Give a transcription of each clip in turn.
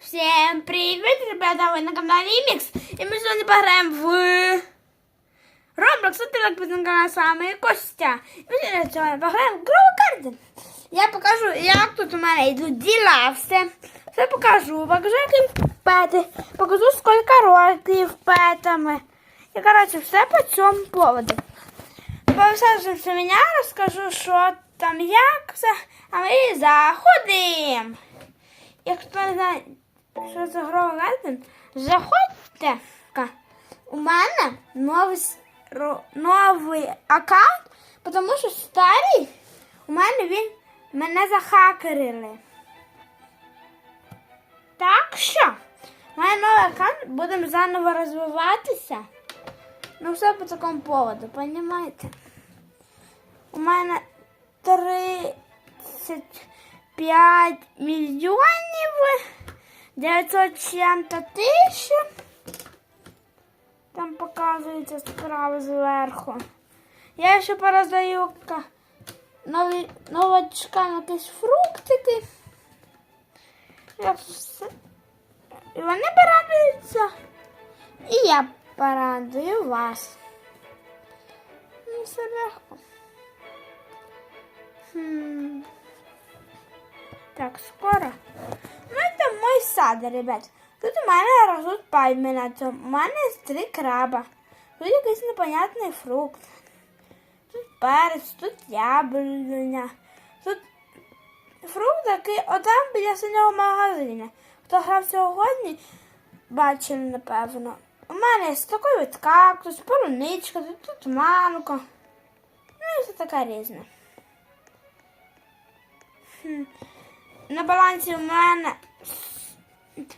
Всем привет, ребята! Вы на канале Микс. И мы сегодня поиграем в Roblox. Это так на канале с вами Костя. І ми сьогодні поиграем в Grow Garden. Я покажу, як тут у мене йдуть діла, все. Все покажу. Покажу, які пети. Покажу, скільки років петами. І, коротше, все по цьому поводу. Повсадивши мене, розкажу, що там, як все. А ми заходимо. Якщо не знає, що за грова Гарден, заходьте. У мене новий, новий аккаунт, тому що старий, у мене він мене захакерили. Так що, мене новий аккаунт, будемо заново розвиватися. Ну, все по такому поводу, понімаєте? У мене 35 мільйонів 900 чим-то тисяч. Там показується справа зверху. Я ще пороздаю новачкам якісь фруктики. І вони порадуються. І я порадую вас. Ну, все легко. Хм. Так, скоро. Ну, мой сад, ребят. Тут у мене ростуть пальми на цьому. У мене три краба. Тут якийсь непонятний фрукт. Тут перець, тут яблуня. Тут фрукт такий отам біля синього магазину. Хто грав сьогодні, бачили, напевно. У мене є такий от кактус, полуничка, тут, тут манго. Ну і все таке різне. На балансі у мене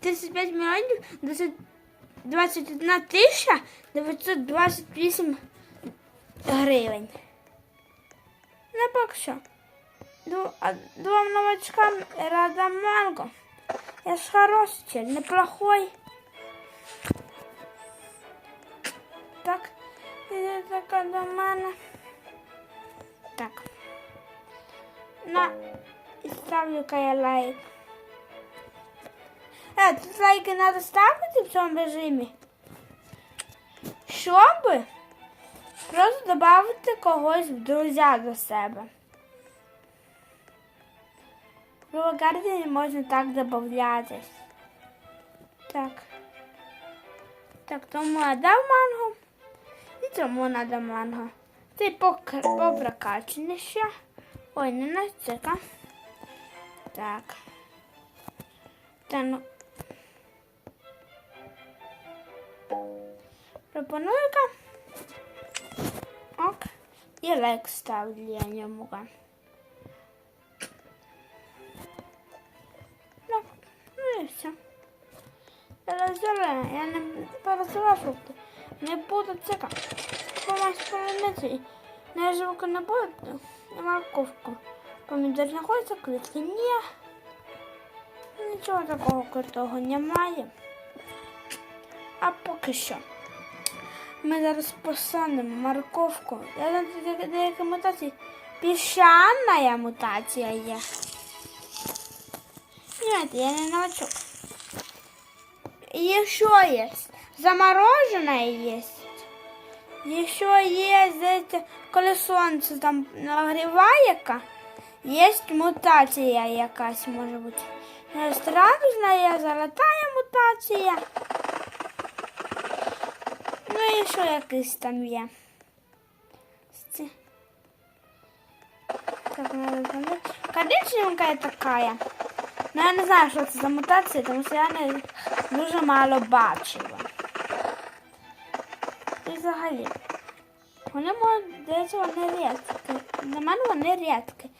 35 мільйонів 21 тисяча 928 гривень. Не поки що. Двом новачкам рада манго. Я ж хороший, неплохой. Так, іде така до мене. Так. На, ставлю-ка я лайк. Е, тут лайки треба ставити в цьому режимі. Щоб просто додати когось в друзі до себе. В Гардені можна так додатись. Так. Так, тому я дав манго. І цьому треба манго. Ти попрокачений ще. Ой, не на цика. Так. Та ну. Пропоную-ка. Ок. І лайк ставлю я ньому. Ну, ну і все. Зараз зелена, я не пересила фрукти. Не буду цика. Помась полуниці. Не живу не буде. І морковку. Помідор знаходиться, клітки ні. Нічого такого крутого немає. А поки що. Ми зараз посадимо морковку. Я тут деякі мутації. Піщана мутація є. Знаєте, я не новачок. Еще есть. Замороженное есть. Еще есть, знаете, коли сонце там нагріває, є мутація якась, може бути. Радужна, золотая мутація. Ну і що якийсь там є. Так, надо знайти. Коричневенькая такая. Ну я не знаю, що це за мутація, тому що я не дуже мало бачила. І взагалі. Вони можуть, здається, вони рідкі. Для мене вони рідкі.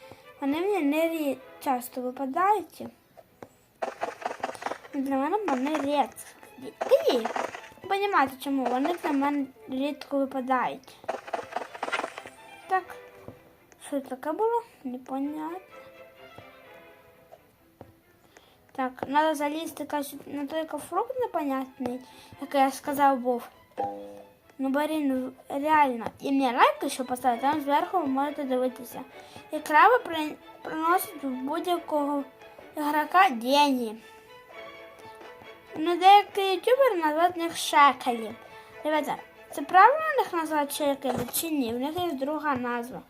Вони мені не часто випадають. Для мене вони рідкі. Понімаєте, чому? Вони для мене рідко випадають. Так. Що це таке було? Непонятно. Так, треба залізти на той фрукт непонятний, який я сказав був. Ну, блін, реально. І мені лайк ще поставити, там зверху ви можете дивитися. І краби при... приносять в будь-якого ігрока деньги. Ну, деякі ютубери називають них шекелі. Ребята, це правильно них називати шекелі чи ні? В них є друга назва.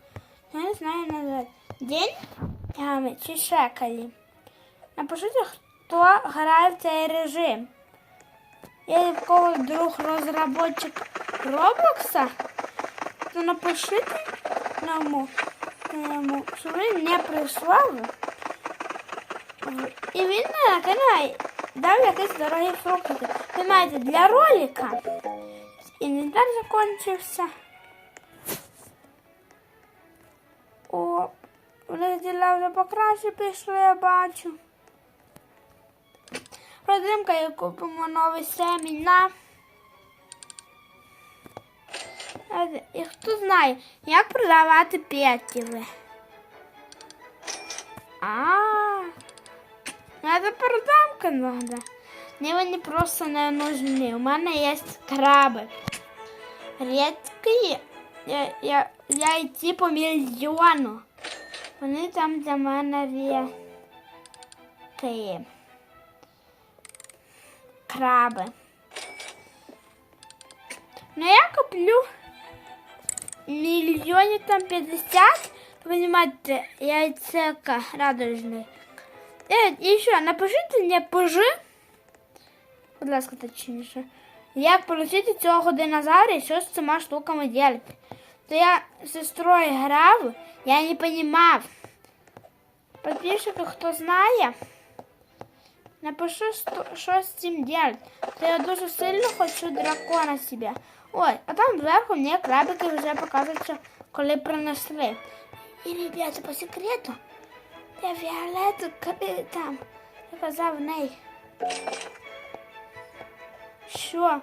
Я не знаю, назвати. Деньгами чи шекелі. Напишіть, хто грає в цей режим. Є в когось друг розробник Роблокса, то напишіть йому, що він не прислав. І він накинув, дав якісь дорогі фрукти. Знаєте, для ролика. Інвентар закінчився. О, вони діла вже покраще пішли, я бачу. Родимка і купимо новий семіна. І хто знає, як продавати п'ятіви? А, это продамка надо. Мне вони просто не нужны. У мене є краби. Рідкі. Я, я, я йти по мільйону. Вони там для мене рідкі. Краби. Ну я куплю мільйонів там 50. Понимаете, яйцека радужний. Е, і що, напишіть мені пожи. Будь ласка, точніше. Як отримати цього динозавра і що з цими штуками робити? То я з сестрою грав, я не розумів. Підписчики, хто знає, напиши, що- з цим робити. То я дуже сильно хочу дракона себе. Ой, а там зверху мені крабики вже показуються, коли принесли. І, ребята, по секрету, я Віолету там, казав неї. Що?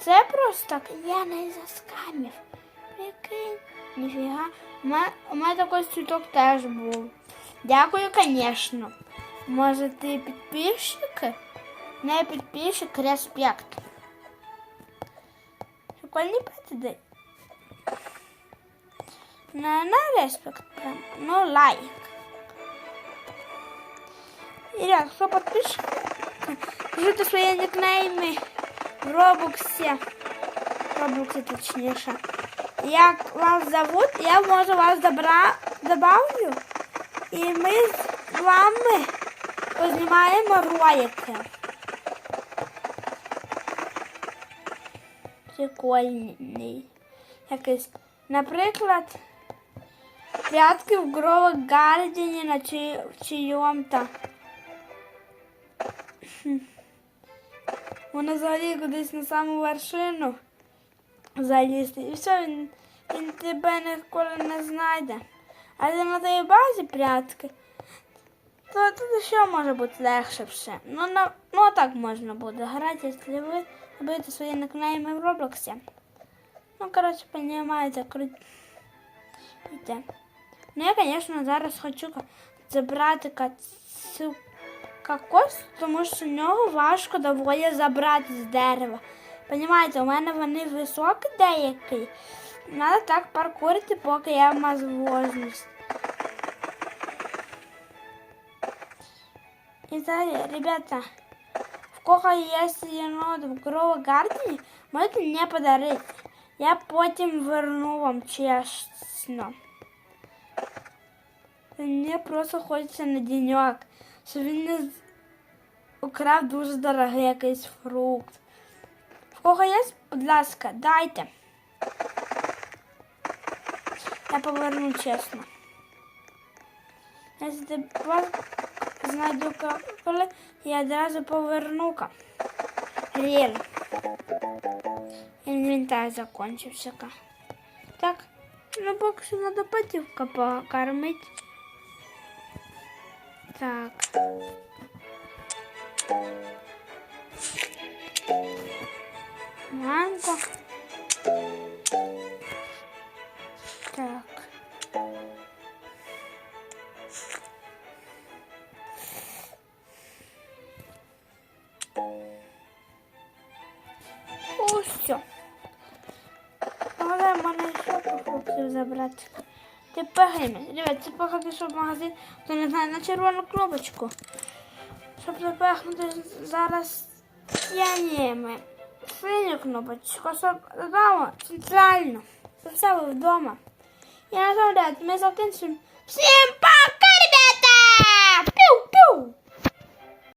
Це просто я не заскамів. Прикинь, ніфіга. У мене, у мене такий цвіток теж був. Дякую, звісно. Може, ти підписчик? Не підписчик, респект. Прикольний петиди. Не на респект прям, ну лайк. Іря, хто підписчик? Пишите свої нікнейми в Робоксі. В Роблоксі точніше. Як вас зовут, я можу вас добра... добавлю. І ми з вами познімаємо ролики. Прикольний. Якийсь. Наприклад, прятки в Грово Гардені на чи... в чийом-то. Вона взагалі кудись на саму вершину залізти. І все, він, він тебе ніколи не знайде. Але на тій базі прятки, то тут ще може бути легше все. Ну, на, ну так можна буде грати, якщо ви робите свої никнейми в Роблоксі. Ну, коротше, понімаєте, круто. Ну, я, звісно, зараз хочу забрати цю кокос, тому що в нього важко доволі забрати з дерева. Понімаєте, у мене вони високі деякі. Треба так паркурити, поки я можливість. І далі, ребята, в кого є єнот в Грово Гардені, можете мені подарити. Я потім верну вам чесно. Мені просто хочеться на денек, щоб він не украв дуже дорогий якийсь фрукт. В кого є, будь ласка, дайте. Я поверну чесно. Якщо вас знайду коли, я одразу поверну-ка. Рель. Інвентар закончився. ка. Так, ну поки що треба патівка покормити. Так. Манго. Так. О, все. Але мене ще похлопців забрати. Тепер гриме. Дивіться, поки що в магазин, то не знає на червону кнопочку. щоб запахнути зараз, я синю кнопочку, щоб додому центрально, було вдома. Я насамперед, ми закінчимо. Всім пока!